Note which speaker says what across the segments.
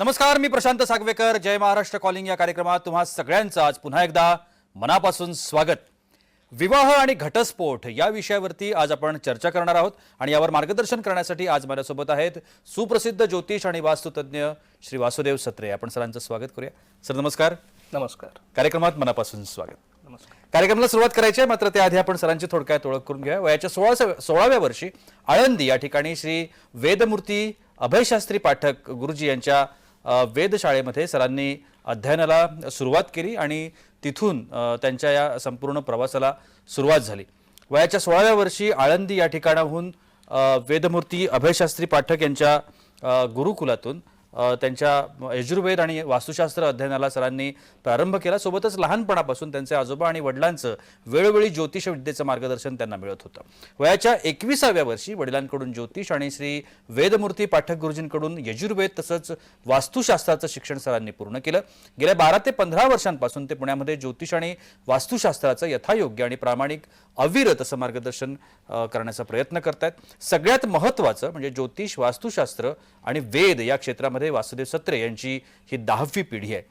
Speaker 1: नमस्कार मी प्रशांत सागवेकर. जय महाराष्ट्र कॉलिंग या कार्यक्रमात तुम्हा सगळ्यांचं आज पुन्हा एकदा मनापासून स्वागत. विवाह आणि घटस्फोट या विषयावरती आज आपण चर्चा करणार आहोत आणि यावर मार्गदर्शन करण्यासाठी आज माझ्यासोबत आहेत सुप्रसिद्ध ज्योतिष आणि वास्तुतज्ञ श्री वासुदेव सत्रे. आपण सरांचं स्वागत करूया. सर नमस्कार.
Speaker 2: नमस्कार.
Speaker 1: कार्यक्रमात मनापासून स्वागत.
Speaker 2: नमस्कार.
Speaker 1: कार्यक्रमाला सुरुवात करायची आहे मात्र त्याआधी आपण सरांची थोडक्यात ओळख करून घ्या वयाच्या सोळा सोळाव्या वर्षी आळंदी या ठिकाणी श्री वेदमूर्ती अभयशास्त्री पाठक गुरुजी यांच्या वेधशाळेमध्ये सरांनी अध्ययनाला सुरुवात केली आणि तिथून त्यांच्या या संपूर्ण प्रवासाला सुरुवात झाली. वयाच्या सोळाव्या वर्षी आळंदी या ठिकाणाहून वेदमूर्ती अभयशास्त्री पाठक यांच्या गुरुकुलातून त्यांच्या यजुर्वेद आणि वास्तुशास्त्र अध्ययनाला सरांनी प्रारंभ केला. सोबतच लहानपणापासून त्यांचे आजोबा आणि वडिलांचं वेळोवेळी ज्योतिष विद्येचं मार्गदर्शन त्यांना मिळत होतं. वयाच्या एकविसाव्या वर्षी वडिलांकडून ज्योतिष आणि श्री वेदमूर्ती पाठक गुरुजींकडून यजुर्वेद तसंच वास्तुशास्त्राचं शिक्षण सरांनी पूर्ण केलं. गेल्या बारा ते पंधरा वर्षांपासून ते पुण्यामध्ये ज्योतिष आणि वास्तुशास्त्राचं यथायोग्य आणि प्रामाणिक अविरत असं मार्गदर्शन करण्याचा प्रयत्न करतायत. सगळ्यात महत्त्वाचं म्हणजे ज्योतिष वास्तुशास्त्र आणि वेद या क्षेत्रामध्ये वासुदेव सत्रे यांची ही दहावी पिढी आहे.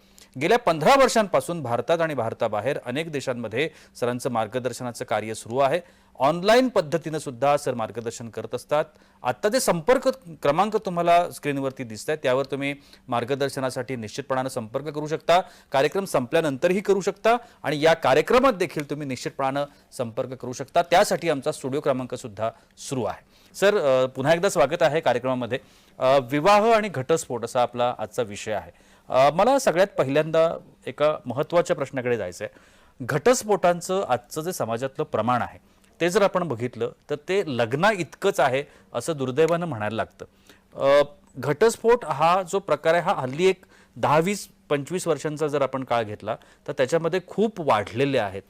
Speaker 1: गेल्या पंधरा वर्षांपासून भारतात आणि भारताबाहेर अनेक देशांमध्ये सरांचं मार्गदर्शनाचं कार्य सुरू आहे. ऑनलाईन पद्धतीनं सुद्धा सर मार्गदर्शन करत असतात. आत्ता जे संपर्क क्रमांक तुम्हाला स्क्रीनवरती दिसत आहेत त्यावर तुम्ही मार्गदर्शनासाठी निश्चितपणानं संपर्क करू शकता. कार्यक्रम संपल्यानंतरही करू शकता आणि या कार्यक्रमात देखील तुम्ही निश्चितपणानं संपर्क करू शकता. त्यासाठी आमचा स्टुडिओ क्रमांक सुद्धा सुरू आहे. सर पुन्हा एकदा स्वागत आहे कार्यक्रमामध्ये. विवाह आणि घटस्फोट असा आपला आजचा विषय आहे. मला सगळ्यात पहिल्यांदा एका महत्त्वाच्या प्रश्नाकडे जायचं आहे घटस्फोटांचं आजचं जे समाजातलं प्रमाण आहे ते जर आपण बघितलं तर ते लग्ना इतकंच आहे असं दुर्दैवानं म्हणायला लागतं. घटस्फोट हा जो प्रकार आहे हा हल्ली एक दहा वीस पंचवीस वर्षांचा जर आपण काळ घेतला तर त्याच्यामध्ये खूप वाढलेले आहेत.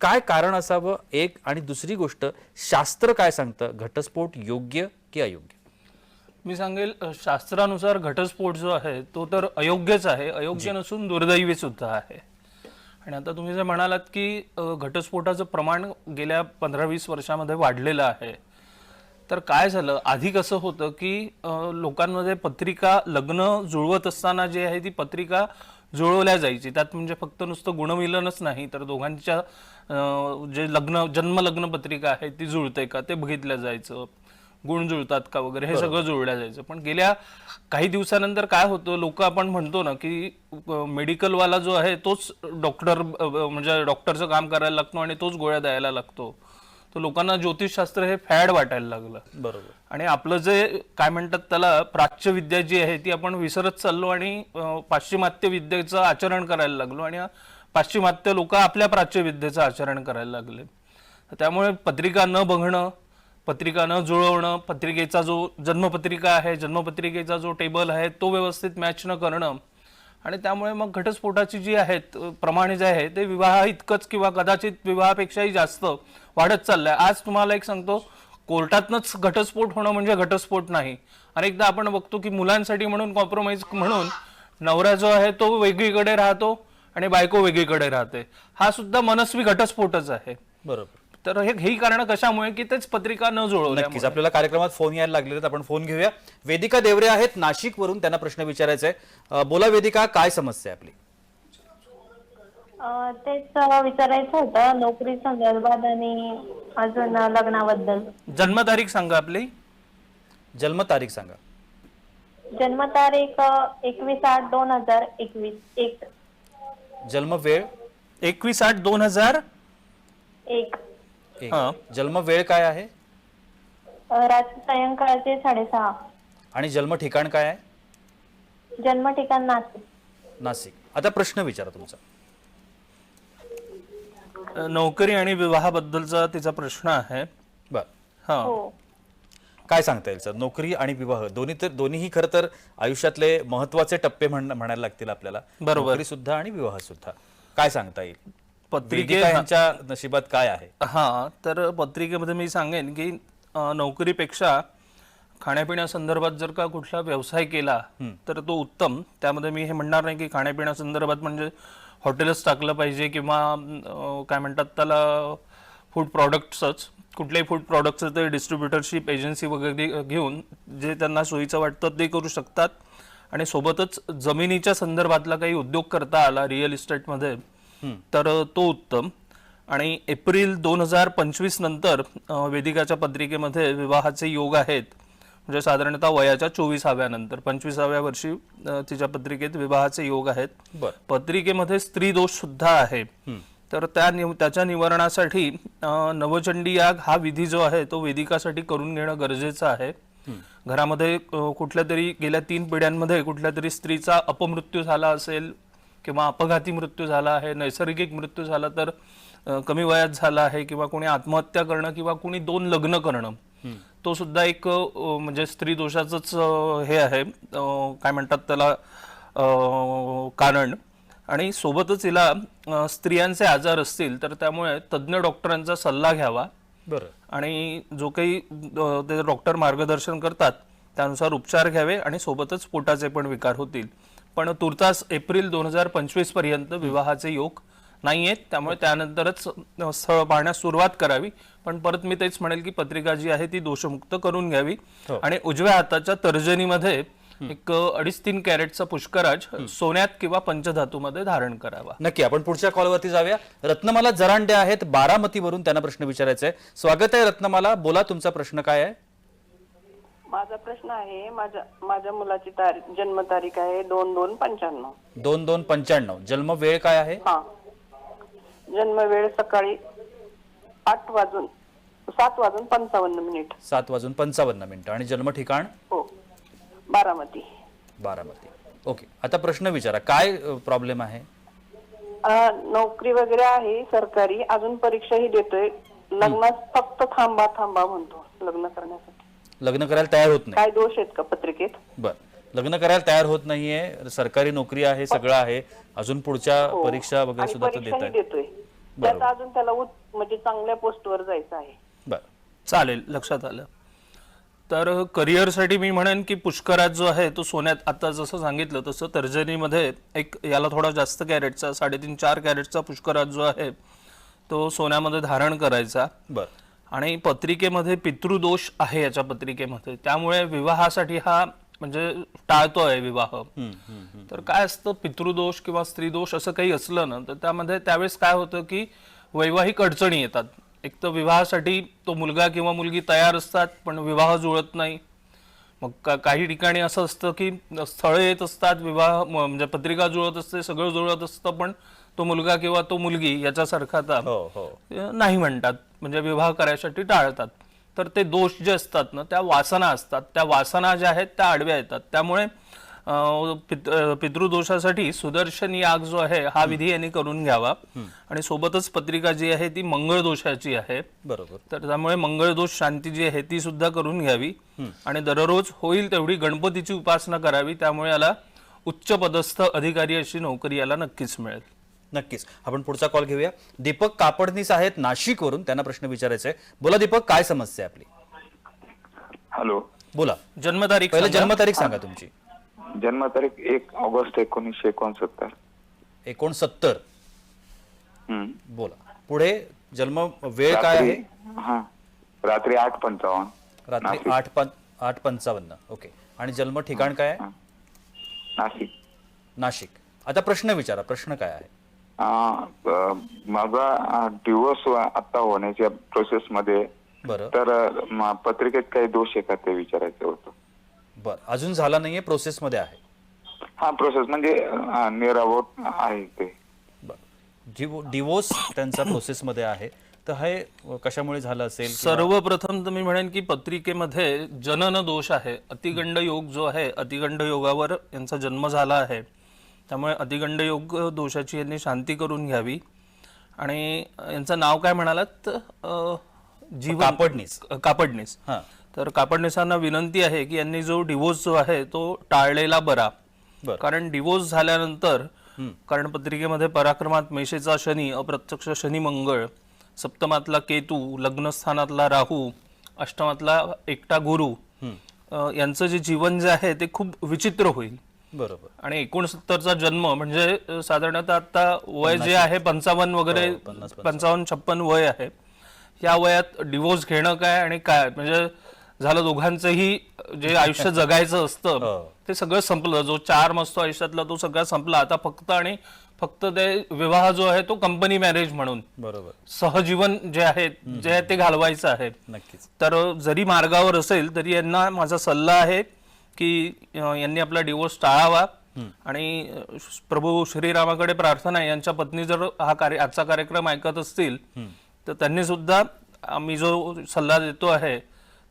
Speaker 1: काय कारण असावं? एक आणि दुसरी गोष्ट शास्त्र काय सांगतं? घटस्फोट योग्य की अयोग्य?
Speaker 2: मी सांगेल शास्त्रानुसार घटस्फोट जो आहे तो तर अयोग्यच आहे. अयोग्य नसून दुर्दैवी सुद्धा आहे. आणि आता तुम्ही जे म्हणालात की घटस्फोटाचं प्रमाण गेल्या पंधरा वीस वर्षामध्ये वाढलेलं आहे तर काय झालं? आधी कसं होतं की लोकांमध्ये पत्रिका लग्न जुळवत असताना जे आहे ती पत्रिका जुळवल्या जायची. त्यात म्हणजे फक्त नुसतं गुणमिलनच नाही तर दोघांच्या जे लग्न जन्म लग्न पत्रिका आहे ती जुळते का? ते बघितलं जायचं. गुण जुळतात का वगैरे हे सगळं जुळल्या जायचं. पण गेल्या काही दिवसानंतर काय होतं लोक आपण म्हणतो ना की मेडिकलवाला जो आहे तोच डॉक्टर म्हणजे डॉक्टरचं काम करायला लागतो आणि तोच गोळ्या द्यायला लागतो. तर लोकांना ज्योतिषशास्त्र हे फॅड वाटायला लागलं.
Speaker 1: बरोबर.
Speaker 2: आणि आपलं जे काय म्हणतात त्याला प्राच्य विद्या जी आहे ती आपण विसरत चाललो आणि पाश्चिमात्य विद्येचं आचरण करायला लागलो आणि पाश्चिमात्य लोक आपल्या प्राच्य विद्येचं आचरण करायला लागले. त्यामुळे पत्रिका न बघणं पत्रिका न जुळवणं पत्रिकेचा जो जन्मपत्रिका आहे जन्मपत्रिकेचा जो टेबल आहे तो व्यवस्थित मॅच न करणं आणि त्यामुळे मग घटस्फोटाची जी आहेत प्रमाणे जे आहे ते विवाह इतकंच किंवा कदाचित विवाहापेक्षाही जास्त वाढत चाललंय. आज तुम्हाला एक सांगतो कोर्टातनच घटस्फोट होणं म्हणजे घटस्फोट नाही. अनेकदा आपण बघतो की मुलांसाठी म्हणून कॉम्प्रोमाइज म्हणून नवरा जो आहे तो वेगळीकडे राहतो आणि बायको वेगळीकडे राहते. हा सुद्धा मनस्वी घटस्फोटच आहे.
Speaker 1: बरोबर.
Speaker 2: तर हे ही कारण कशामुळे? की तेच पत्रिका न जुळवल्या
Speaker 1: नक्कीच. आपल्याला कार्यक्रमात फोन यायला लागलेले आहेत आपण फोन घेऊया. वेदिका देवरे आहेत. नाशिक वरून त्यांना प्रश्न विचारायचा आहे अ, बोला वेदिका काय समस्या आहे आपली?
Speaker 3: अं, तेच अं, विचारायचं होतं नोकरी संदर्भात आणि अजून अं, लग्नाबद्दल.
Speaker 2: जन्मतारीख सांगा आपली.
Speaker 1: जन्मतारीख सांगा.
Speaker 3: जन्मतारीख एकवीस आठ दोन हजार एकवीस एक.
Speaker 1: जन्म वेळ
Speaker 2: एकवीस आठ दोन हजार
Speaker 3: एक.
Speaker 1: एक.
Speaker 2: हा.
Speaker 1: जन्म वेळ काय आहे?
Speaker 3: अं, रात्री सायंकाळचे साडेसहा.
Speaker 1: आणि जन्म ठिकाण काय आहे?
Speaker 3: जन्म ठिकाण नाशिक.
Speaker 1: नाशिक. आता प्रश्न विचारा तुमचा.
Speaker 2: नोकरी आणि विवाहाबद्दलचा तिचा प्रश्न आहे.
Speaker 1: बर.
Speaker 2: हा.
Speaker 3: हो.
Speaker 1: काय सांगता येईल सर? नोकरी आणि विवाह दोन्ही तर दोन्हीही खरं तर आयुष्यातले महत्त्वाचे टप्पे म्हण म्हणायला लागतील आपल्याला.
Speaker 2: बरोबर.
Speaker 1: नोकरी सुद्धा आणि विवाह सुद्धा. काय सांगता येईल?
Speaker 2: पत्रिके
Speaker 1: वेदिका यांच्या नशिबात काय आहे?
Speaker 2: हा तर पत्रिकेमध्ये मी सांगेन की अ, नोकरीपेक्षा खाण्यापिण्यासंदर्भात जर का कुठला व्यवसाय केला तर तो उत्तम. त्यामध्ये मी हे म्हणणार नाही की खाण्यापिण्यासंदर्भात म्हणजे हॉटेलच टाकलं पाहिजे किंवा काय म्हणतात त्याला फूड प्रॉडक्ट्सच कुठल्याही फूड प्रॉडक्टचं ते डिस्ट्रीब्युटरशिप एजन्सी वगैरे घेऊन जे त्यांना सोयीचं वाटतं ते करू शकतात. आणि सोबतच जमिनीच्या संदर्भातला काही उद्योग करता आला रिअल इस्टेटमध्ये तर तो उत्तम. आणि एप्रिल दोन हजार पंचवीस नंतर वेदिकाच्या पत्रिकेमध्ये विवाहाचे योग आहेत. म्हणजे साधारणतः वयाच्या चोवीसाव्यानंतर पंचवीसाव्या वर्षी तिच्या पत्रिकेत विवाहाचे योग आहेत. पत्रिकेमध्ये स्त्री दोष सुद्धा आहे. तर त्या निव- त्याच्या निवारणासाठी नवचंडी याग हा विधी जो आहे तो वेदिकासाठी करून घेणं गरजेचं आहे. घरामध्ये कुठल्या तरी गेल्या तीन पिढ्यांमध्ये कुठल्या तरी स्त्रीचा अपमृत्यू झाला असेल किंवा अपघाती मृत्यू झाला आहे नैसर्गिक मृत्यू झाला तर कमी वयात झाला आहे किंवा कोणी आत्महत्या करणं किंवा कोणी दोन लग्न करणं तो सुद्धा एक म्हणजे स्त्री दोषाचंच हे आहे. काय म्हणतात त्याला कारण. आणि सोबतच हिला स्त्रियांचे आजार असतील तर त्यामुळे तज्ज्ञ डॉक्टरांचा सल्ला घ्यावा.
Speaker 1: बरं.
Speaker 2: आणि जो काही ते डॉक्टर मार्गदर्शन करतात त्यानुसार उपचार घ्यावे आणि सोबतच पोटाचे पण विकार होतील. पण तुर्तास एप्रिल दोन हजार पंचवीसपर्यंत विवाहाचे योग नाही आहेत त्यामुळे त्यानंतरच स्थळ पाहण्यास सुरुवात करावी. पण परत मी तेच म्हणेल की पत्रिका जी आहे ती दोषमुक्त करून घ्यावी. आणि उजव्या हाताच्या तर्जनीमध्ये एक अडीच तीन कॅरेटचा पुष्कराज सोन्यात किंवा पंचधातूमध्ये धारण करावा.
Speaker 1: नक्की आपण पुढच्या कॉलवरती जाऊया. रत्नमाला जरांडे आहेत बारामतीवरून त्यांना प्रश्न विचारायचा आहे स्वागत आहे रत्नमाला बोला तुमचा प्रश्न काय आहे?
Speaker 4: माझा प्रश्न आहे माझ्या माझ्या मुलाची तारीख जन्मतारीख आहे दोन दोन पंच्याण्णव.
Speaker 1: दोन दोन पंच्याण्णव. जन्म वेळ काय आहे?
Speaker 4: हा. जन्म वेळ सकाळी आठ वाजून सात वाजून पंचावन्न मिनिट.
Speaker 1: सात वाजून पंचावन्न मिनिटं. आणि जन्म ठिकाण?
Speaker 4: हो बारामती.
Speaker 1: बारामती. ओके आता प्रश्न विचारा काय प्रॉब्लेम आहे?
Speaker 4: अं, नोकरी वगैरे आहे सरकारी अजून परीक्षाही देतोय. लग्नात फक्त थांबा थांबा म्हणतो लग्न करण्यासाठी.
Speaker 1: लग्न करायला तयार होत नाही?
Speaker 4: काय दोष आहेत का पत्रिकेत?
Speaker 1: बर. लग्न करायला तयार होत नाहीये सरकारी नोकरी आहे सगळं आहे अजून पुढच्या परीक्षा वगैरे
Speaker 4: आणि
Speaker 1: सुद्धा तो देत
Speaker 4: परीक्षाही
Speaker 1: आहे
Speaker 4: देतोय. त्यात अजून त्याला म्हणजे चांगल्या पोस्टवर जायचं आहे.
Speaker 1: बर.
Speaker 2: चालेल लक्षात आलं. तर करिअरसाठी मी म्हणेन की पुष्कराज जो आहे तो सोन्यात आता जसं सांगितलं तसं तर्जनीमध्ये एक याला थोडा जास्त कॅरेटचा साडेतीन चार कॅरेटचा पुष्कराज जो आहे तो सोन्यामध्ये धारण करायचा.
Speaker 1: बर.
Speaker 2: आणि पत्रिकेमध्ये पितृदोष आहे याच्या पत्रिकेमध्ये. त्यामुळे विवाहासाठी हा म्हणजे टाळतोय विवाह. तर काय असतं पितृदोष किंवा स्त्रीदोष असं काही असलं ना तर त्यामध्ये त्यावेळेस काय होतं की वैवाहिक अडचणी येतात. एक तर विवाहासाठी तो मुलगा किंवा मुलगी तयार असतात पण विवाह जुळत नाही. मग का- काही ठिकाणी असं असतं की स्थळं येत असतात विवाह म्हणजे पत्रिका जुळत असते सगळं जुळत असतं पण तो मुलगा किंवा तो मुलगी याच्यासारखा आता
Speaker 1: हो हो.
Speaker 2: नाही म्हणतात. म्हणजे विवाह करायसाठी टाळतात. तर ते दोष जे असतात ना त्या वासना असतात. त्या वासना ज्या आहेत त्या आडव्या येतात. त्यामुळे पित- पितृदोषासाठी सुदर्शन याग जो आहे हा विधी यांनी करून घ्यावा. आणि सोबतच पत्रिका जी आहे ती मंगळ दोषाची आहे.
Speaker 1: बरोबर.
Speaker 2: तर त्यामुळे मंगळ दोष शांती जी आहे ती सुद्धा करून घ्यावी. आणि दररोज होईल तेवढी गणपतीची उपासना करावी. त्यामुळे याला उच्च पदस्थ अधिकारी अशी नोकरी याला नक्कीच मिळेल.
Speaker 1: नक्कीच. आपण पुढचा कॉल घेऊया. दीपक कापडनीस आहेत नाशिकवरून. त्यांना प्रश्न विचारायचा आहे बोला दीपक काय समस्या आहे आपली?
Speaker 5: हॅलो.
Speaker 1: बोला.
Speaker 2: जन्मतारीख
Speaker 1: पहिले
Speaker 2: सांगा.
Speaker 1: जन्मतारीख सांगा तुमची.
Speaker 5: जन्मतारीख एक ऑगस्ट एकोणीसशे एकोणसत्तर.
Speaker 1: एकोणसत्तर.
Speaker 5: हम्म.
Speaker 1: बोला. पुढे जन्म वेळ काय आहे?
Speaker 5: रात्री हा. रात्री आठ पंचावन्न.
Speaker 1: रात्री आठ पं आठ पंचावन्न. ओके. आणि जन्म ठिकाण काय आहे?
Speaker 5: नाशिक.
Speaker 1: नाशिक. आता प्रश्न विचारा. प्रश्न काय आहे?
Speaker 5: माझा डिवोर्स आता होण्याच्या प्रोसेस मध्ये
Speaker 1: बरं.
Speaker 5: तर पत्रिकेत काही दोष आहे का ते विचारायचं होतं?
Speaker 1: बरं. अजून झाला नाहीये प्रोसेसमध्ये आहे.
Speaker 5: हा प्रोसेस म्हणजे निरावट आहे ते.
Speaker 1: डिवोर्स त्यांचा प्रोसेसमध्ये आहे. तर हे कशामुळे झालं असेल
Speaker 2: सर्वप्रथम तर मी म्हणेन की पत्रिकेमध्ये जनन दोष आहे. अतिगंड योग जो आहे अतिगंड योगावर यांचा जन्म झाला आहे. त्यामुळे अतिगंड योग दोषाची यांनी शांती करून घ्यावी. आणि यांचं नाव काय म्हणालात? जीवन
Speaker 1: कापडनीस.
Speaker 2: कापडनीस
Speaker 1: हां.
Speaker 2: तर कापडनिसांना विनंती आहे की यांनी जो डिवोर्स जो आहे तो टाळलेला बरा.
Speaker 1: बरं.
Speaker 2: कारण डिवोर्स झाल्यानंतर कारण पत्रिकेमध्ये पराक्रमात मेषेचा शनी अप्रत्यक्ष शनी मंगळ सप्तमातला केतू लग्नस्थानातला राहू अष्टमातला एकटा गुरु यांचं जे जीवन जे आहे ते खूप विचित्र होईल.
Speaker 1: बरोबर.
Speaker 2: आणि एकोणसत्तरचा जन्म म्हणजे साधारणतः आता वय जे आहे पंचावन्न वगैरे
Speaker 1: पन्नास,
Speaker 2: पंचावन्न छप्पन वय आहे. या वयात डिवोर्स घेणं काय आणि काय? म्हणजे झालं दोघांचंही जे आयुष्य जगायचं असतं
Speaker 1: हो.
Speaker 2: ते सगळं संपलं. जो चार मस्त आयुष्यातला तो सगळा संपला. आता फक्त आणि फक्त ते विवाह जो आहे तो कंपनी मॅरेज म्हणून.
Speaker 1: बरोबर.
Speaker 2: सहजीवन जे आहे जे आहे ते घालवायचं आहे.
Speaker 1: नक्कीच.
Speaker 2: तर जरी मार्गावर असेल तरी यांना माझा सल्ला आहे की यांनी आपला डिवोर्स टाळावा आणि प्रभू श्रीरामाकडे प्रार्थना आहे. यांच्या पत्नी जर हा कार्य आजचा कार्यक्रम ऐकत असतील तर त्यांनी सुद्धा आम्ही जो सल्ला देतो आहे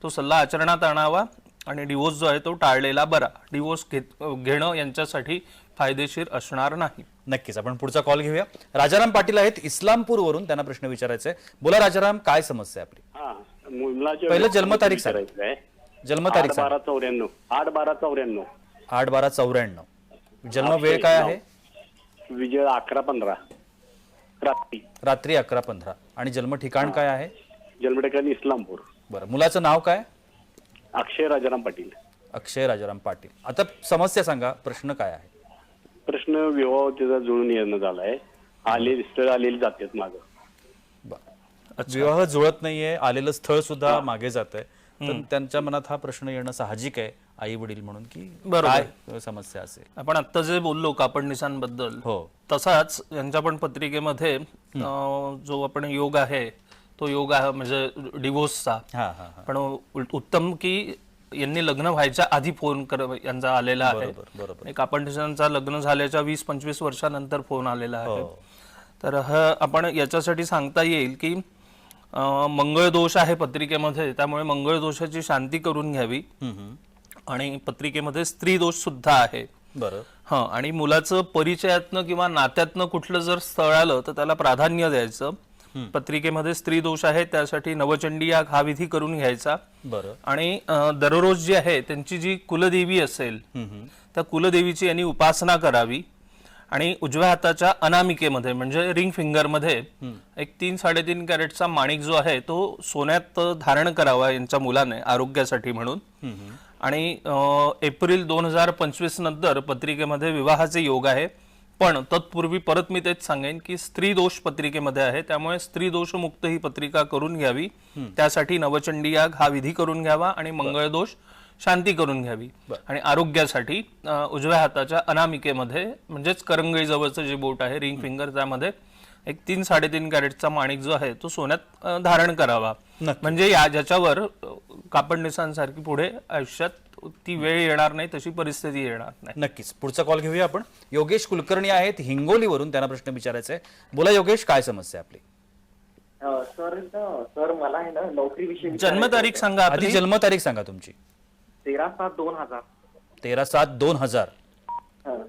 Speaker 2: तो सल्ला आचरणात आणावा आणि डिवोर्स जो आहे तो टाळलेला बरा. डिवोर्स घेत घेणं यांच्यासाठी फायदेशीर असणार नाही.
Speaker 1: नक्कीच. आपण पुढचा कॉल घेऊया. राजाराम पाटील आहेत इस्लामपूरवरून. त्यांना प्रश्न विचारायचा आहे बोला राजाराम काय समस्या आहे आपली?
Speaker 6: हा
Speaker 1: पहिलं जन्मतारीख सांग. जन्मतारीख
Speaker 6: आठ. बारा चौऱ्याण्णव. आठ बारा चौऱ्याण्णव.
Speaker 1: आठ बारा चौऱ्याण्णव. जन्म वेळ काय आहे?
Speaker 6: विजय अकरा पंधरा. रात्री.
Speaker 1: रात्री अकरा पंधरा. आणि जन्म ठिकाण काय आहे?
Speaker 6: जन्म ठिकाणी इस्लामपूर.
Speaker 1: बरं. मुलाचं नाव काय?
Speaker 6: अक्षय राजाराम पाटील.
Speaker 1: अक्षय राजाराम पाटील. आता समस्या सांगा. प्रश्न काय आहे?
Speaker 6: प्रश्न विवाह त्याचा जुळून येणं झालाय. आलेली स्थळ आलेली जातात माझं
Speaker 1: बरं. विवाह जुळत नाहीये. आलेलं स्थळ सुद्धा मागे जात आहे तर त्यांच्या मनात हा प्रश्न येणं साहजिक आहे आई वडील म्हणून की
Speaker 2: बरोबर.
Speaker 1: काय समस्या असेल.
Speaker 2: आपण आत्ता जे बोललो कापड निशांबद्दल
Speaker 1: हो.
Speaker 2: तसाच यांच्या पण पत्रिकेमध्ये जो आपण योग आहे तो योग आहे म्हणजे डिवोर्सचा. पण उत्तम की यांनी लग्न व्हायच्या आधी फोन कर यांचा आलेला आहे. निशांचा लग्न झाल्याच्या वीस पंचवीस वर्षानंतर फोन आलेला आहे.
Speaker 1: हो.
Speaker 2: तर हा आपण याच्यासाठी सांगता येईल की मंगळ दोष आहे पत्रिकेमध्ये त्यामुळे मंगळ दोषाची शांती करून घ्यावी. आणि पत्रिकेमध्ये स्त्री दोष सुद्धा आहे.
Speaker 1: बरं.
Speaker 2: हा आणि मुलाचं परिचयातनं किंवा नात्यातनं कुठलं जर स्थळ आलं तर त्याला प्राधान्य द्यायचं. पत्रिकेमध्ये स्त्री दोष आहे त्यासाठी नवचंडी याग हा विधी करून घ्यायचा.
Speaker 1: बरं.
Speaker 2: आणि दररोज जी आहे त्यांची जी कुलदेवी असेल त्या कुलदेवीची यांनी उपासना करावी. आणि उजव्या हाताच्या अनामिकेमध्ये म्हणजे रिंग फिंगरमध्ये एक तीन साडेतीन कॅरेटचा माणिक जो आहे तो सोन्यात धारण करावा यांच्या मुलाने आरोग्यासाठी म्हणून. आणि एप्रिल दोन हजार पंचवीस नंतर पत्रिकेमध्ये विवाहाचे योग आहे. पण तत्पूर्वी परत मी तेच सांगेन की स्त्री दोष पत्रिकेमध्ये आहे. त्यामुळे स्त्री दोष मुक्त ही पत्रिका करून घ्यावी. त्यासाठी नवचंडी याग हा विधी करून घ्यावा आणि मंगळ दोष शांती करून घ्यावी. आणि आरोग्यासाठी उजव्या हाताच्या अनामिकेमध्ये म्हणजेच करंगळी जवळचं जे बोट आहे रिंग फिंगर त्यामध्ये एक तीन साडेतीन कॅरेटचा माणिक जो आहे तो सोन्यात धारण करावा. म्हणजे या ज्याच्यावर कापड निसांसारखी पुढे आयुष्यात ती वेळ येणार नाही तशी परिस्थिती येणार नाही.
Speaker 1: नक्कीच. पुढचा कॉल घेऊया आपण. योगेश कुलकर्णी आहेत हिंगोलीवरून त्यांना प्रश्न विचारायचा आहे. बोला योगेश काय समस्या आहे आपली
Speaker 7: सर सर मला आहे ना नोकरीविषयी
Speaker 2: जन्मतारीख सांगा
Speaker 1: आधी जन्मतारीख सांगा तुमची.
Speaker 7: तेरा सात दोन हजार.
Speaker 1: तेरा सात दोन हजार.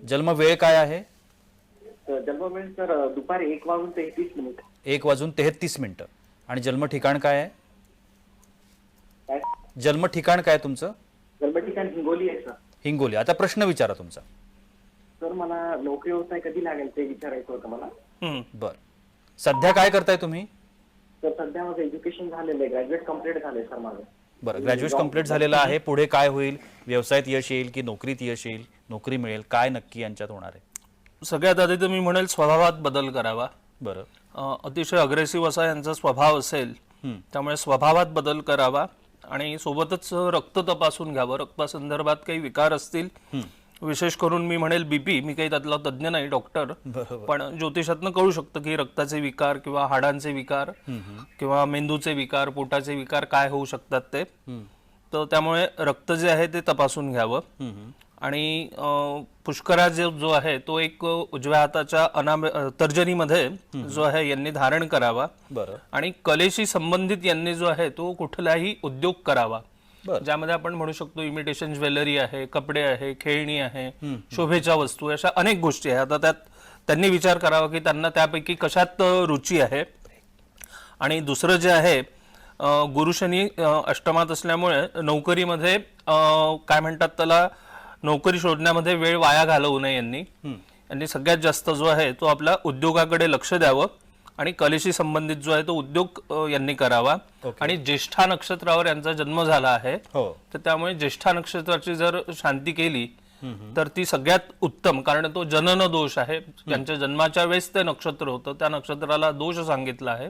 Speaker 1: जन्म वेळ काय आहे?
Speaker 7: तर जन्म वेळ सर दुपारी एक वाजून तेहतीस मिनिट.
Speaker 1: एक वाजून तेहतीस मिनिटं. आणि जन्म ठिकाण काय आहे?
Speaker 7: काय?
Speaker 1: जन्म ठिकाण काय तुमचं?
Speaker 7: जन्म ठिकाण हिंगोली आहे सर.
Speaker 1: हिंगोली. आता प्रश्न विचारा तुमचा.
Speaker 7: सर मला नोकरी व्यवसाय कधी लागेल ते विचारायचं होतं मला.
Speaker 1: बर. सध्या काय करताय तुम्ही?
Speaker 7: तर सध्या माझं एज्युकेशन झालेलं आहे. ग्रॅज्युएट कंप्लीट झालंय सर माझं.
Speaker 1: बरं ग्रॅज्युएट कंप्लीट झालेलं आहे. पुढे काय होईल? व्यवसायात यश येईल की नोकरीत यश येईल? नोकरी मिळेल. काय नक्की यांच्यात होणार आहे?
Speaker 2: सगळ्यात आधी तर मी म्हणेल स्वभावात बदल करावा.
Speaker 1: बरं.
Speaker 2: अतिशय अग्रेसिव्ह असा यांचा स्वभाव असेल त्यामुळे स्वभावात बदल करावा आणि सोबतच रक्त तपासून घ्यावं. रक्तासंदर्भात काही विकार असतील विशेष करून मी म्हणेल बीपी मी काही त्यातला तज्ज्ञ नाही डॉक्टर पण ज्योतिषातनं कळू शकतं की रक्ताचे विकार किंवा हाडांचे विकार किंवा मेंदूचे विकार पोटाचे विकार काय होऊ शकतात ते. तर त्यामुळे रक्त जे आहे ते तपासून घ्यावं. आणि पुष्करा जो जो आहे तो एक उजव्या हाताच्या अनाम तर्जनीमध्ये जो आहे यांनी धारण करावा. आणि कलेशी संबंधित यांनी जो आहे तो कुठलाही उद्योग करावा. ज्यामध्ये आपण म्हणू शकतो इमिटेशन ज्वेलरी आहे कपडे आहे खेळणी आहे शोभेच्या वस्तू अशा अनेक गोष्टी आहेत. आता त्यात त्यांनी विचार करावा की त्यांना त्यापैकी कशात रुची आहे? आणि दुसरं जे आहे गुरुशनी अष्टमात असल्यामुळे नोकरीमध्ये काय म्हणतात त्याला नोकरी शोधण्यामध्ये वेळ वाया घालवू नये यांनी. यांनी सगळ्यात जास्त जो आहे तो आपल्या उद्योगाकडे लक्ष द्यावं. आणि कलेशी संबंधित जो आहे तो उद्योग यांनी करावा. आणि ज्येष्ठा नक्षत्रावर यांचा जन्म झाला आहे.
Speaker 1: हो.
Speaker 2: तर त्यामुळे ज्येष्ठा नक्षत्राची जर शांती केली तर ती सगळ्यात उत्तम कारण तो जनन दोष आहे. त्यांच्या जन्माच्या वेळेस ते नक्षत्र होतं. त्या नक्षत्राला दोष सांगितला आहे.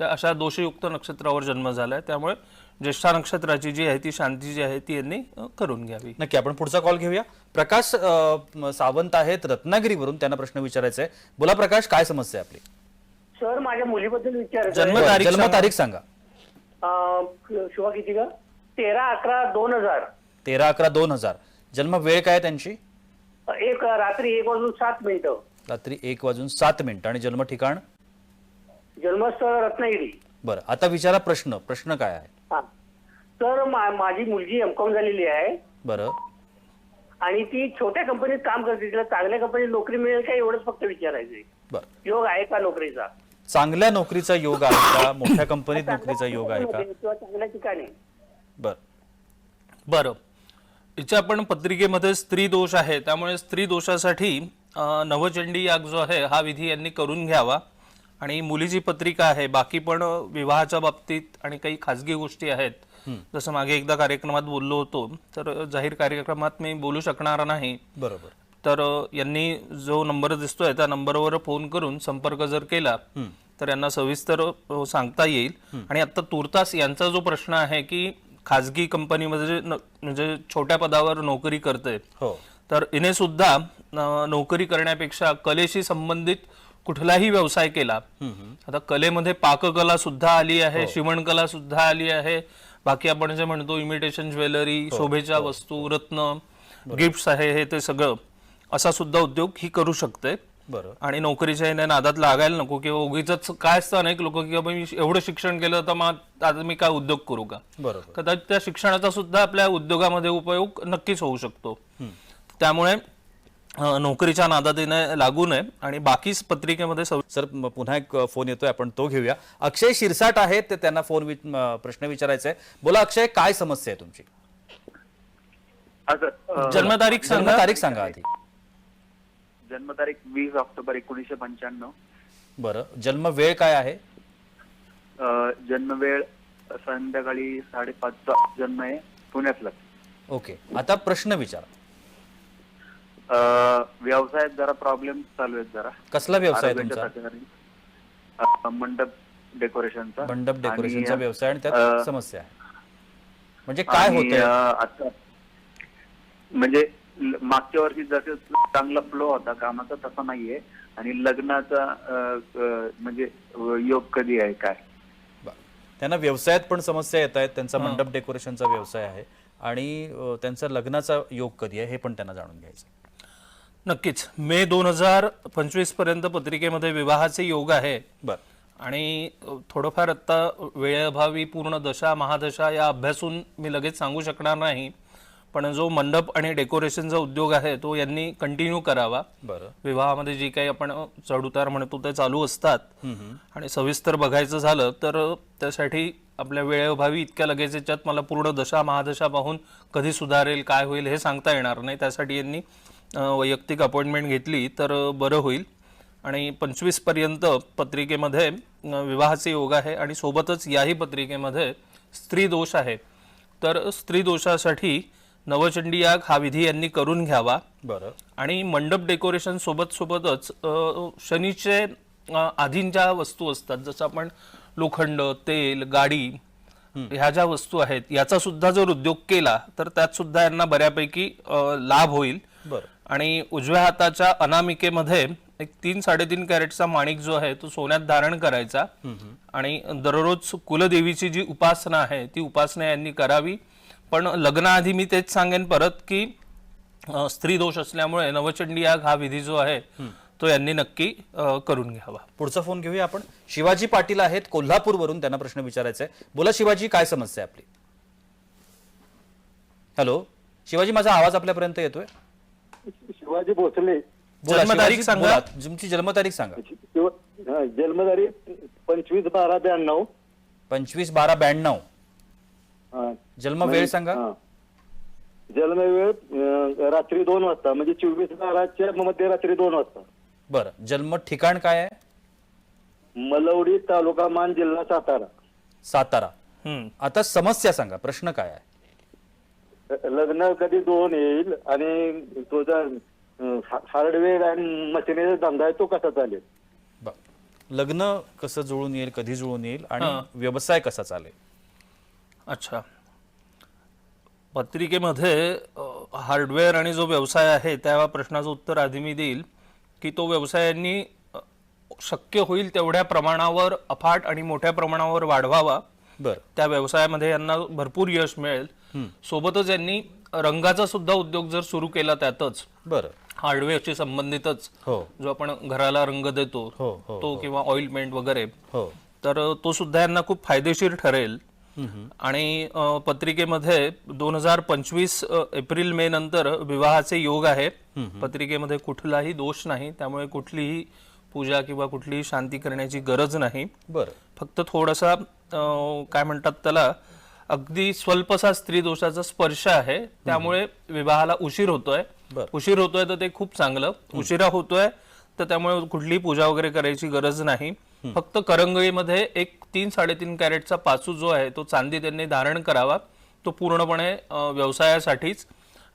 Speaker 2: तर अशा दोषयुक्त नक्षत्रावर जन्म झालाय त्यामुळे ज्येष्ठा नक्षत्राची जी आहे ती शांती जी आहे ती यांनी करून घ्यावी.
Speaker 1: नक्की. आपण पुढचा कॉल घेऊया. प्रकाश सावंत आहेत रत्नागिरीवरून. त्यांना प्रश्न विचारायचा आहे. बोला प्रकाश काय समस्या आहे आपली?
Speaker 7: सर माझ्या मुलीबद्दल विचारायचं
Speaker 2: जन्म-
Speaker 7: आहे.
Speaker 2: तारीख सांगा.
Speaker 1: जन्मतारीख सांगा.
Speaker 7: अं, शुभा किती का? तेरा अकरा दोन हजार.
Speaker 1: तेरा अकरा दोन हजार. जन्म वेळ काय त्यांची?
Speaker 7: एक रात्री एक वाजून सात मिनिटं.
Speaker 1: रात्री एक वाजून सात मिनिटं. आणि जन्म ठिकाण?
Speaker 7: जन्मस्थळ रत्नागिरी.
Speaker 1: बरं आता विचारा प्रश्न. प्रश्न काय आहे?
Speaker 7: हा. तर मा- माझी मुलगी एमकॉम झालेली आहे.
Speaker 1: बरं.
Speaker 7: आणि ती छोट्या कंपनीत काम करते. तिला चांगल्या कंपनीत नोकरी मिळेल का? एवढंच फक्त विचारायचंय.
Speaker 1: बरं.
Speaker 7: योग आहे का नोकरीचा?
Speaker 1: चांगल्या नोकरीचा योग आहे का? मोठ्या कंपनीत नोकरीचा योग आहे का?
Speaker 7: किंवा चांगल्या ठिकाणी.
Speaker 1: बरं.
Speaker 2: बरं. हिच्या आपण पत्रिकेमध्ये स्त्री दोष आहे. त्यामुळे स्त्री दोषासाठी अ, नवचंडी याग जो आहे हा विधी यांनी करून घ्यावा. आणि मुलीची पत्रिका आहे. बाकी पण विवाहाच्या बाबतीत आणि काही खाजगी गोष्टी आहेत. जसं मागे एकदा कार्यक्रमात बोललो होतो तर जाहीर कार्यक्रमात मी बोलू शकणार नाही.
Speaker 1: बरोबर.
Speaker 2: तर यांनी जो नंबर दिसतोय त्या नंबरवर फोन करून संपर्क जर केला तर यांना सविस्तर सांगता येईल. आणि आता तुर्तास यांचा जो प्रश्न आहे की खाजगी कंपनीमध्ये म्हणजे छोट्या पदावर नोकरी करते
Speaker 1: हो.
Speaker 2: तर इने सुद्धा नोकरी करण्यापेक्षा कलेशी संबंधित कुठलाही व्यवसाय केला आता कलेमध्ये पाककला सुद्धा आली आहे शिवणकला सुद्धा आली आहे. बाकी आपण जे म्हणतो इमिटेशन ज्वेलरी शोभेच्या वस्तू रत्न गिफ्ट्स आहे हे ते सगळं. असा सुद्धा उद्योग ही करू शकते.
Speaker 1: बरं.
Speaker 2: आणि नोकरीच्या ह्याने नादात लागायला नको किंवा उगीच काय असतं अनेक लोक की बाबा मी एवढं शिक्षण केलं तर मग आता मी काय उद्योग करू का?
Speaker 1: बरोबर.
Speaker 2: कदाचित त्या शिक्षणाचा सुद्धा आपल्या उद्योगामध्ये उपयोग नक्कीच होऊ शकतो. त्यामुळे नोकरीच्या नादातीने लागू नये आणि बाकी पत्रिकेमध्ये
Speaker 1: सर पुन्हा एक फोन येतोय आपण तो घेऊया. अक्षय शिरसाट आहेत ते त्यांना फोन प्रश्न विचारायचा आहे बोला अक्षय काय समस्या आहे तुमची?
Speaker 2: जन्मतारीख सांगा.
Speaker 1: तारीख सांगा आधी.
Speaker 8: जन्मतारीख वीस ऑक्टोबर एकोणीसशे पंच्याण्णव.
Speaker 1: बरं. जन्म वेळ काय आहे?
Speaker 8: जन्मवेळ संध्याकाळी साडेपाचचा जन्म आहे पुण्यातला.
Speaker 1: ओके. आता प्रश्न विचारा.
Speaker 8: व्यवसायात जरा प्रॉब्लेम चालू आहेत जरा.
Speaker 1: कसला व्यवसाय आहे
Speaker 8: आरोग्याच्या
Speaker 1: तुमचा?
Speaker 8: तक्रारी. अ, मंडप डेकोरेशनचा.
Speaker 1: मंडप डेकोरेशनचा व्यवसाय आणि त्यात समस्या आहे. म्हणजे काय होतंय?
Speaker 8: आता म्हणजे मागच्या वर्षी जसं चांगला फ्लो होता कामाचा तसा नाहीये. आणि लग्नाचा म्हणजे योग कधी आहे काय?
Speaker 1: बरं. त्यांना व्यवसायात पण समस्या येत आहेत. त्यांचा मंडप डेकोरेशनचा व्यवसाय आहे. आणि त्यांचा लग्नाचा योग कधी आहे हे पण त्यांना जाणून घ्यायचं.
Speaker 2: नक्कीच. मे दोन हजार पंचवीसपर्यंत पत्रिकेमध्ये विवाहाचे योग आहे.
Speaker 1: बरं.
Speaker 2: आणि थोडंफार आत्ता वेळेअभावी पूर्ण दशा महादशा या अभ्यासून मी लगेच सांगू शकणार नाही. पण जो मंडप आणि डेकोरेशनचा उद्योग आहे तो यांनी कंटिन्यू करावा.
Speaker 1: बरं.
Speaker 2: विवाहामध्ये जी काही आपण चढउतार म्हणतो ते चालू असतात. आणि सविस्तर बघायचं झालं तर त्यासाठी आपल्या वेळेअभावी इतक्या लगेच याच्यात मला पूर्ण दशा महादशा पाहून कधी सुधारेल काय होईल हे सांगता येणार नाही. त्यासाठी यांनी वैयक्तिक अपॉइंटमेंट घेतली तर बरं होईल. आणि पंचवीसपर्यंत पत्रिकेमध्ये विवाहाचे योग आहे आणि सोबतच याही पत्रिकेमध्ये स्त्री दोष आहे. तर स्त्री दोषासाठी नवचंडी याग हा विधी यांनी करून घ्यावा.
Speaker 1: बरं.
Speaker 2: आणि मंडप डेकोरेशन सोबत सोबतच शनीचे अ, आधींच्या वस्तू असतात जसं आपण लोखंड तेल गाडी ह्या ज्या वस्तू आहेत याचा सुद्धा जर उद्योग केला तर त्यात सुद्धा यांना बऱ्यापैकी लाभ होईल. आणि उजव्या हाताच्या अनामिकेमध्ये एक तीन साडेतीन कॅरेटचा माणिक जो आहे तो सोन्यात धारण करायचा. आणि दररोज कुलदेवीची जी उपासना आहे ती उपासना यांनी करावी. पण लग्नाआधी मी तेच सांगेन परत की स्त्री दोष असल्यामुळे नवचंडी याग हा विधी जो आहे तो यांनी नक्की करून घ्यावा.
Speaker 1: पुढचा फोन घेऊया आपण. शिवाजी पाटील आहेत कोल्हापूरवरून त्यांना प्रश्न विचारायचा आहे बोला शिवाजी काय समस्या आहे आपली? हॅलो? शिवाजी माझा आवाज आपल्यापर्यंत येतोय?
Speaker 6: शिवाजी भोसले.
Speaker 1: बोला,
Speaker 2: जन्मतारीख
Speaker 1: शिवाजी,
Speaker 2: सांगा.
Speaker 1: बोला. तुमची जन्मतारीख सांगा.
Speaker 6: शिव- हा, जन्मतारीख पंचवीस बारा ब्याण्णव.
Speaker 1: पंचवीस बारा ब्याण्णव. जन्म वेळ सांगा.
Speaker 6: जन्मवेळ अं, रात्री दोन वाजता म्हणजे चोवीस बाराच्या मध्यरात्री दोन वाजता.
Speaker 1: बरं जन्म ठिकाण काय आहे?
Speaker 6: मलवडी तालुका मान जिल्हा सातारा.
Speaker 1: सातारा.
Speaker 2: हम्म.
Speaker 1: आता समस्या सांगा प्रश्न काय आहे?
Speaker 6: लग्न कधी दोन येईल आणि तुझा हार्डवेअर आणि मशिनरीचा धंदा आहे तो कसा चालेल?
Speaker 1: बरं. लग्न कसं जुळून येईल कधी जुळून येईल आणि व्यवसाय कसा चालेल?
Speaker 2: अच्छा. पत्रिकेमध्ये हार्डवेअर आणि जो व्यवसाय आहे त्या प्रश्नाचं उत्तर आधी मी देईल की तो व्यवसायांनी शक्य होईल तेवढ्या प्रमाणावर अफाट आणि मोठ्या प्रमाणावर वाढवावा.
Speaker 1: बरं.
Speaker 2: त्या व्यवसायामध्ये यांना भरपूर यश मिळेल. सोबतच यांनी रंगाचा सुद्धा उद्योग जर सुरू केला त्यातच
Speaker 1: बरं.
Speaker 2: हार्डवेअरशी संबंधितच
Speaker 1: हो.
Speaker 2: जो आपण घराला रंग देतो
Speaker 1: हो, हो,
Speaker 2: तो किंवा ऑइलमेंट वगैरे
Speaker 1: हो.
Speaker 2: तर तो सुद्धा यांना खूप फायदेशीर ठरेल. आणि पत्रिकेमध्ये दोन हजार पंचवीस एप्रिल मे नंतर विवाहाचे योग आहे पत्रिकेमध्ये कुठलाही दोष नाही त्यामुळे कुठलीही पूजा किंवा कुठलीही शांती करण्याची गरज नाही.
Speaker 1: बरं.
Speaker 2: फक्त थोडासा काय म्हणतात त्याला अगदी स्वल्पसा स्त्री दोषाचा स्पर्श आहे. त्यामुळे विवाहाला उशीर होतोय. उशीर होतोय तर ते खूप चांगलं. उशिरा होतोय तर त्यामुळे कुठलीही पूजा वगैरे करायची गरज नाही. फक्त करंगळीमध्ये एक तीन साडेतीन कॅरेटचा पाचू जो आहे तो चांदी त्यांनी धारण करावा. तो पूर्णपणे व्यवसायासाठीच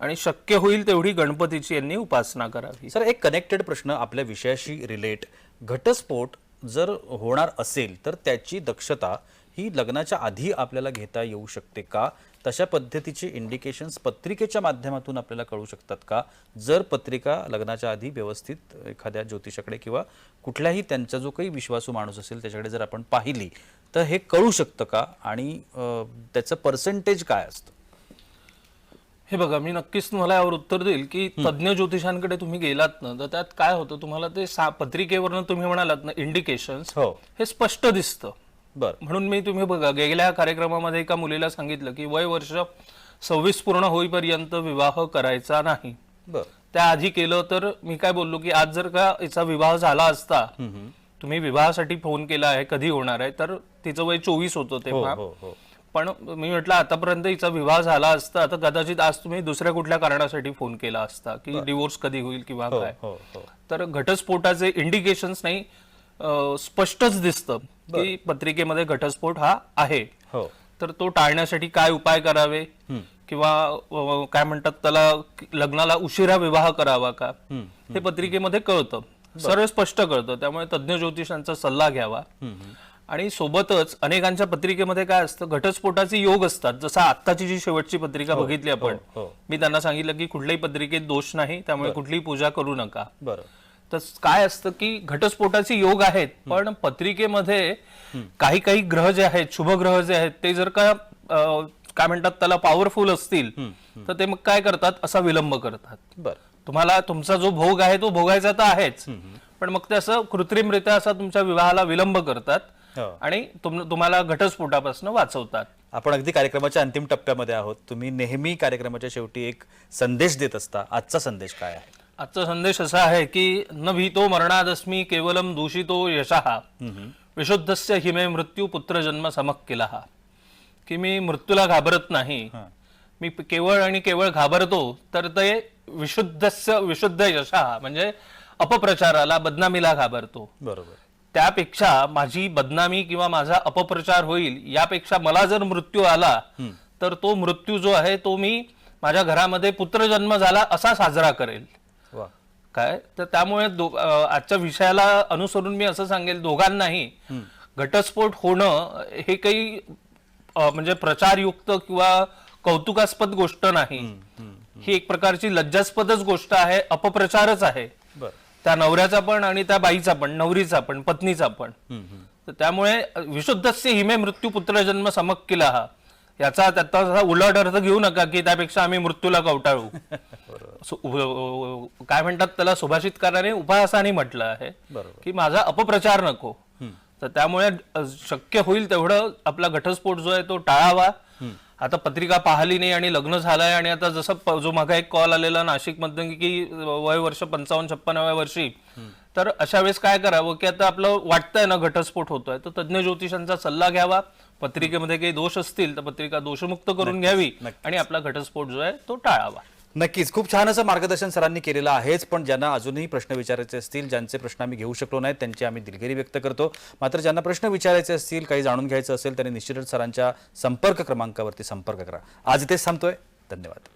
Speaker 2: आणि शक्य होईल तेवढी गणपतीची यांनी उपासना करावी.
Speaker 1: सर एक कनेक्टेड प्रश्न आपल्या विषयाशी रिलेट घटस्फोट जर होणार असेल तर त्याची दक्षता ही लग्नाच्या आधी आपल्याला घेता येऊ शकते का? तशा पद्धतीची इंडिकेशन्स पत्रिकेच्या माध्यमातून आपल्याला कळू शकतात का? जर पत्रिका लग्नाच्या आधी व्यवस्थित एखाद्या ज्योतिषाकडे किंवा कुठल्याही त्यांचा जो काही विश्वासू माणूस असेल त्याच्याकडे जर आपण पाहिली तर हे कळू शकतं का? आणि त्याचं पर्सेंटेज काय असतं?
Speaker 2: हे बघा मी नक्कीच तुम्हाला यावर उत्तर देईल की तज्ज्ञ ज्योतिषांकडे तुम्ही गेलात ना तर त्यात काय होतं? तुम्हाला ते सा- पत्रिकेवरनं तुम्ही म्हणालात ना इंडिकेशन्स
Speaker 1: हो.
Speaker 2: हे स्पष्ट दिसतं.
Speaker 1: बरं.
Speaker 2: म्हणून मी तुम्ही बघा गेल्या कार्यक्रमामध्ये एका मुलीला सांगितलं की वय वर्ष सव्वीस पूर्ण होईपर्यंत विवाह करायचा नाही.
Speaker 1: बरं.
Speaker 2: त्याआधी केलं तर मी काय बोललो की आज जर का हिचा विवाह झाला असता तुम्ही विवाहासाठी फोन केला आहे कधी होणार आहे तर तिचं वय चोवीस होतं
Speaker 1: हो
Speaker 2: तेव्हा.
Speaker 1: हो हो.
Speaker 2: पण मी म्हटलं आतापर्यंत हिचा विवाह झाला असता तर कदाचित आज तुम्ही दुसऱ्या कुठल्या कारणासाठी फोन केला असता की डिवोर्स कधी होईल किंवा काय. तर घटस्फोटाचे इंडिकेशन्स नाही स्पष्टच दिसतं. की पत्रिकेमध्ये घटस्फोट हा आहे.
Speaker 1: हो.
Speaker 2: तर तो टाळण्यासाठी काय उपाय करावे? किंवा काय म्हणतात त्याला लग्नाला उशिरा विवाह करावा का? हे पत्रिकेमध्ये कळतं. सरळ स्पष्ट कळतं. त्यामुळे तज्ज्ञ ज्योतिषांचा सल्ला घ्यावा. आणि सोबतच अनेकांच्या पत्रिकेमध्ये काय असतं घटस्फोटाचे योग असतात. जसं आत्ताची जी शेवटची पत्रिका बघितली आपण.
Speaker 1: हो.
Speaker 2: मी त्यांना सांगितलं की कुठल्याही पत्रिकेत दोष नाही त्यामुळे कुठलीही पूजा करू नका.
Speaker 1: बरं.
Speaker 2: तर काय असतं की घटस्फोटाचे योग आहेत पण पत्रिकेमध्ये काही काही ग्रह जे आहेत शुभ ग्रह जे आहेत ते जर का काय म्हणतात त्याला पॉवरफुल असतील तर ते मग काय करतात? असा विलंब करतात.
Speaker 1: बरं.
Speaker 2: तुम्हाला तुमचा जो भोग आहे तो भोगायचा तर आहेच. पण मग ते असं कृत्रिमरित्या असा तुमच्या विवाहाला विलंब करतात
Speaker 1: हो.
Speaker 2: आणि तुम- तुम्हाला घटस्फोटापासून वाचवतात.
Speaker 1: आपण अगदी कार्यक्रमाच्या अंतिम टप्प्यामध्ये आहोत. तुम्ही नेहमी कार्यक्रमाच्या शेवटी एक संदेश देत असता. आजचा संदेश काय आहे?
Speaker 2: आजचा संदेश असा आहे की न भीतो मरणादस्मी केवलम दूषितो यशः। विशुद्धस्य हिमे मृत्यू पुत्र जन्म समक केला। की मी मृत्यूला घाबरत नाही मी केवळ आणि केवळ घाबरतो तर ते विशुद्धस्य विशुद्ध यशः म्हणजे अपप्रचाराला बदनामीला घाबरतो।
Speaker 1: बरोबर.
Speaker 2: त्यापेक्षा माझी बदनामी किंवा माझा अपप्रचार होईल यापेक्षा मला जर मृत्यू आला तर तो मृत्यू जो आहे तो मी माझ्या घरामध्ये पुत्रजन्म झाला असा साजरा करेल। काय? तर त्यामुळे आजच्या विषयाला अनुसरून मी असं सांगेल दोघांनाही घटस्फोट होणं हे काही म्हणजे प्रचारयुक्त किंवा कौतुकास्पद गोष्ट नाही. ही एक प्रकारची लज्जास्पदच गोष्ट आहे अपप्रचारच आहे. त्या नवऱ्याचा पण आणि त्या बाईचा पण नवरीचा पण पत्नीचा पण. तर त्यामुळे विशुद्धस्य हिमे मृत्यू पुत्र जन्म समक केला हा याचा त्याचा असा उलट अर्थ घेऊ नका की त्यापेक्षा आम्ही मृत्यूला कवटाळू. सु- उ- उ- काय म्हणतात त्याला? सुभाषितकाराने उपायासाने म्हटलं आहे
Speaker 1: बरोबर.
Speaker 2: की माझा अपप्रचार नको. तर त्यामुळे अ, शक्य होईल तेवढं आपला घटस्फोट जो आहे तो टाळावा. आता पत्रिका पाहिली नाही आणि लग्न झालंय आणि आता जसं प- जो मागा एक कॉल आलेला नाशिक मधून की वय वर्ष पंचावन्न छप्पनाव्या वर्षी. तर अशा वेळेस काय करावं की आता आपलं वाटतंय ना घटस्फोट होतोय. तर तज्ज्ञ ज्योतिषांचा सल्ला घ्यावा. पत्रिकेमध्ये काही दोष असतील तर पत्रिका दोषमुक्त करून घ्यावी आणि आपला घटस्फोट जो आहे तो टाळावा.
Speaker 1: नक्कीच. खूप छान असं मार्गदर्शन सरांनी केलेलं आहेच पण ज्यांना अजूनही प्रश्न विचारायचे असतील ज्यांचे प्रश्न आम्ही घेऊ शकलो नाहीत त्यांची आम्ही दिलगिरी व्यक्त करतो. मात्र ज्यांना प्रश्न विचारायचे असतील काही जाणून घ्यायचं असेल त्यांनी निश्चितच सरांच्या संपर्क क्रमांकावरती संपर्क करा. आज इथेच थांबतोय. धन्यवाद.